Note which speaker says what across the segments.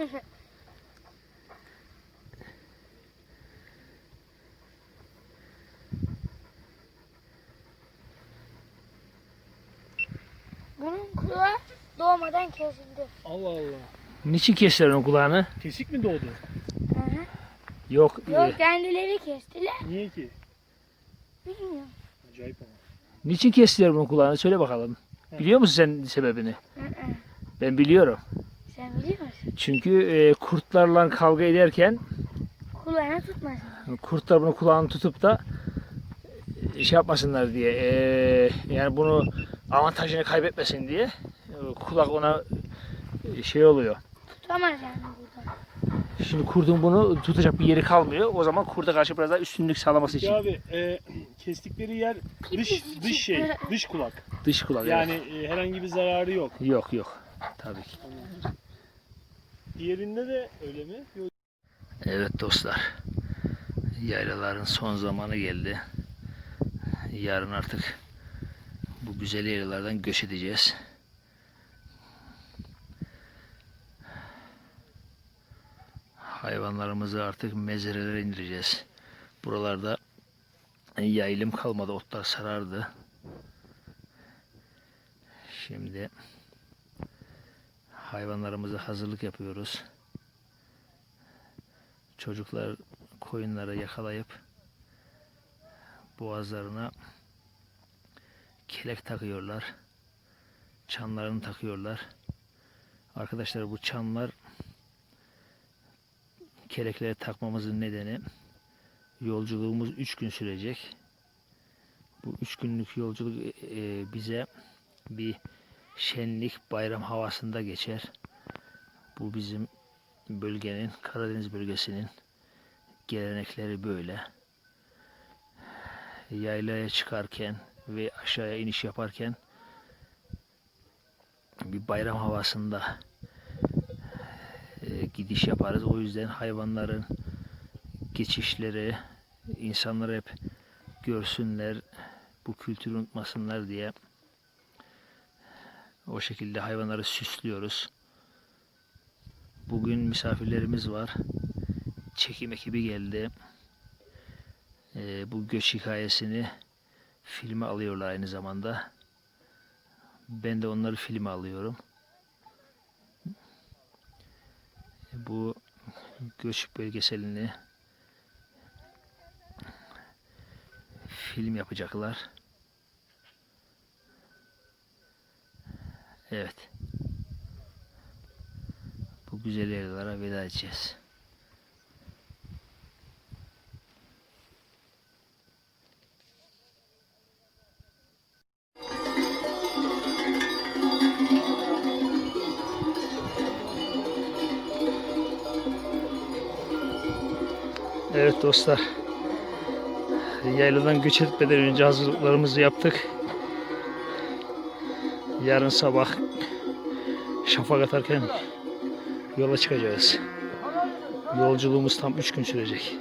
Speaker 1: Bunun kulağı doğmadan kesildi.
Speaker 2: Allah Allah.
Speaker 3: Niçin kestiler onun kulağını?
Speaker 2: Kesik mi doğdu?
Speaker 1: Hı hı.
Speaker 3: Yok. e,
Speaker 1: Yok kendileri kestiler.
Speaker 2: Niye ki?
Speaker 1: Bilmiyorum.
Speaker 2: Acayip ama.
Speaker 3: niçin kestiler bunun kulağını? Söyle bakalım. Biliyor musun sen sebebini?
Speaker 1: Hı hı.
Speaker 3: Ben biliyorum.
Speaker 1: Sen biliyor musun?
Speaker 3: Çünkü e, kurtlarla kavga ederken
Speaker 1: Kulağına tutmasın.
Speaker 3: kurtlar bunu kulağını tutup da e, şey yapmasınlar diye e, yani bunu avantajını kaybetmesin diye e, kulak ona e, şey oluyor.
Speaker 1: Tutamaz yani buradan.
Speaker 3: Şimdi kurdun bunu tutacak bir yeri kalmıyor. O zaman kurda karşı biraz daha üstünlük sağlaması için
Speaker 2: abi e, kestikleri yer dış dış şey, dış kulak.
Speaker 3: dış kulak.
Speaker 2: Yani
Speaker 3: evet.
Speaker 2: e, herhangi bir zararı yok.
Speaker 3: Yok yok. Tabii ki.
Speaker 2: Diğerinde de öyle mi?
Speaker 3: Evet dostlar. Yaylaların son zamanı geldi. Yarın artık bu güzel yaylalardan göç edeceğiz. Hayvanlarımızı artık mezarelere indireceğiz. Buralarda yaylım kalmadı. Otlar sarardı. Şimdi hayvanlarımıza hazırlık yapıyoruz. Çocuklar koyunları yakalayıp boğazlarına kelek takıyorlar. Çanlarını takıyorlar. Arkadaşlar bu çanlar kelekleri takmamızın nedeni yolculuğumuz 3 gün sürecek. Bu 3 günlük yolculuk e, bize bir şenlik bayram havasında geçer. Bu bizim bölgenin, Karadeniz bölgesinin gelenekleri böyle. Yaylaya çıkarken ve aşağıya iniş yaparken bir bayram havasında e, gidiş yaparız. O yüzden hayvanların geçişleri insanlar hep görsünler, bu kültürü unutmasınlar diye o şekilde hayvanları süslüyoruz. Bugün misafirlerimiz var. Çekim ekibi geldi. Ee, bu göç hikayesini filme alıyorlar aynı zamanda. Ben de onları filme alıyorum. Bu göç belgeselini film yapacaklar. Evet. Bu güzel yerlere veda edeceğiz. Evet dostlar. Yayladan göç etmeden önce hazırlıklarımızı yaptık. Yarın sabah şafak atarken yola çıkacağız. Yolculuğumuz tam 3 gün sürecek.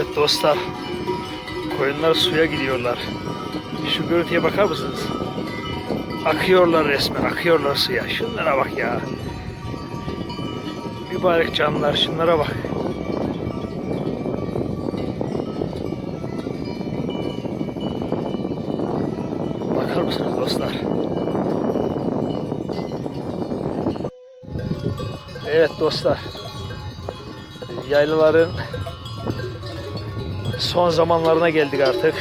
Speaker 3: Evet dostlar. Koyunlar suya gidiyorlar. Şu görüntüye bakar mısınız? Akıyorlar resmen, akıyorlar suya. Şunlara bak ya. Mübarek canlar, şunlara bak. Bakar mısınız dostlar? Evet dostlar. Yaylaların son zamanlarına geldik artık.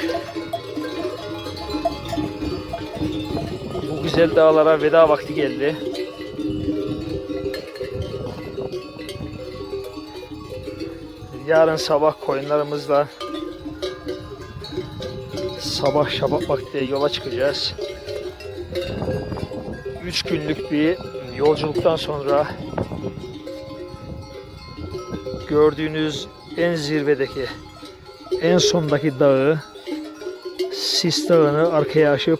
Speaker 3: Bu güzel dağlara veda vakti geldi. Yarın sabah koyunlarımızla sabah şabak vakti yola çıkacağız. Üç günlük bir yolculuktan sonra gördüğünüz en zirvedeki, en sondaki dağı, Sis Dağı'nı arkaya aşıp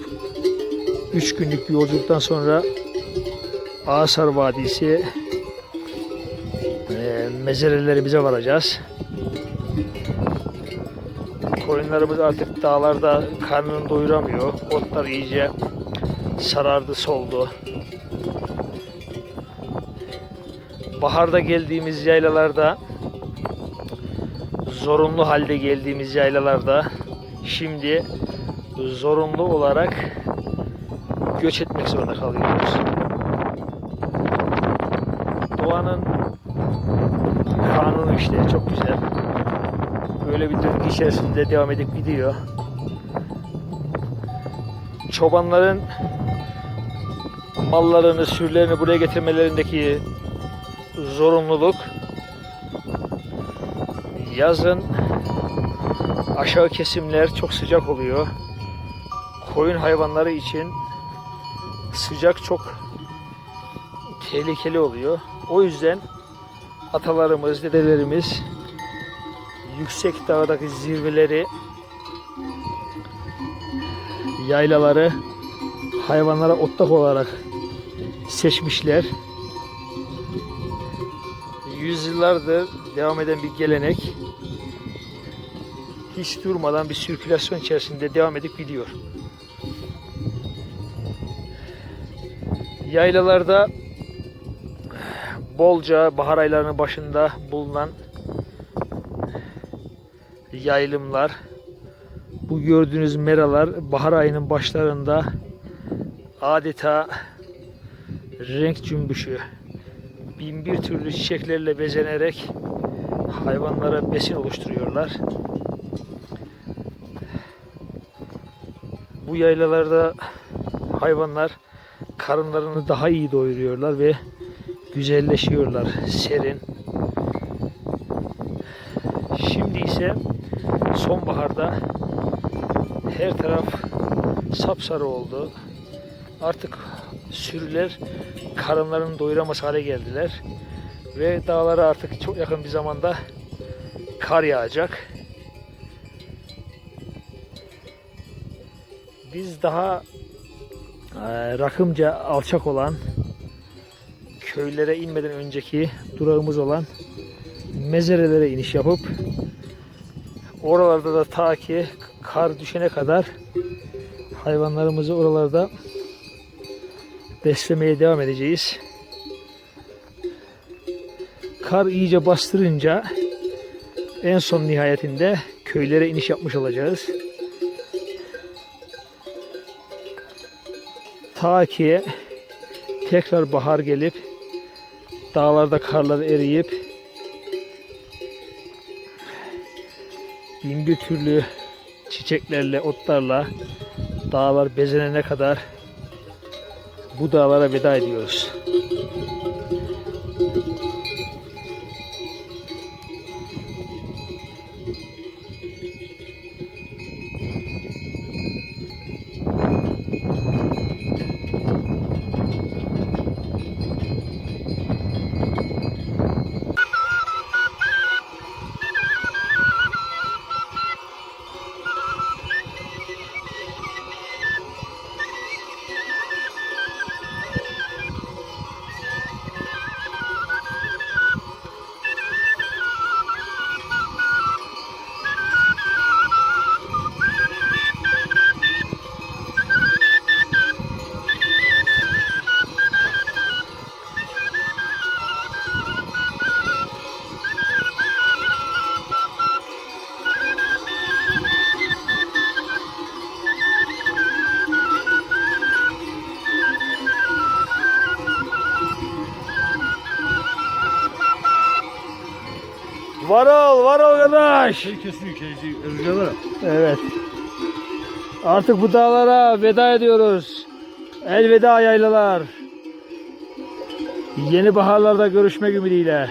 Speaker 3: 3 günlük bir yolculuktan sonra Asar Vadisi e, mezerelerimize varacağız. Koyunlarımız artık dağlarda karnını doyuramıyor. Otlar iyice sarardı, soldu. Baharda geldiğimiz yaylalarda zorunlu halde geldiğimiz yaylalarda şimdi zorunlu olarak göç etmek zorunda kalıyoruz. Doğanın kanunu işte çok güzel. Böyle bir döngü içerisinde devam edip gidiyor. Çobanların mallarını, sürülerini buraya getirmelerindeki zorunluluk yazın aşağı kesimler çok sıcak oluyor. Koyun hayvanları için sıcak çok tehlikeli oluyor. O yüzden atalarımız, dedelerimiz yüksek dağdaki zirveleri yaylaları hayvanlara otlak olarak seçmişler. Yüzyıllardır devam eden bir gelenek hiç durmadan bir sirkülasyon içerisinde devam edip gidiyor. Yaylalarda bolca bahar aylarının başında bulunan yaylımlar, bu gördüğünüz meralar bahar ayının başlarında adeta renk cümbüşü, bin bir türlü çiçeklerle bezenerek hayvanlara besin oluşturuyorlar. Bu yaylalarda hayvanlar karınlarını daha iyi doyuruyorlar ve güzelleşiyorlar. Serin. Şimdi ise sonbaharda her taraf sapsarı oldu. Artık sürüler karınlarını doyuramaz hale geldiler. Ve dağlara artık çok yakın bir zamanda kar yağacak. Biz daha e, rakımca alçak olan köylere inmeden önceki durağımız olan mezarelere iniş yapıp oralarda da ta ki kar düşene kadar hayvanlarımızı oralarda beslemeye devam edeceğiz. Kar iyice bastırınca en son nihayetinde köylere iniş yapmış olacağız. Ta ki tekrar bahar gelip dağlarda karlar eriyip bin bir türlü çiçeklerle, otlarla dağlar bezenene kadar bu dağlara veda ediyoruz. Var ol, var ol kardeş.
Speaker 2: Şey kesiyor kesiyor. Rüzgarlar.
Speaker 3: Evet. Artık bu dağlara veda ediyoruz. Elveda yaylalar. Yeni baharlarda görüşmek ümidiyle.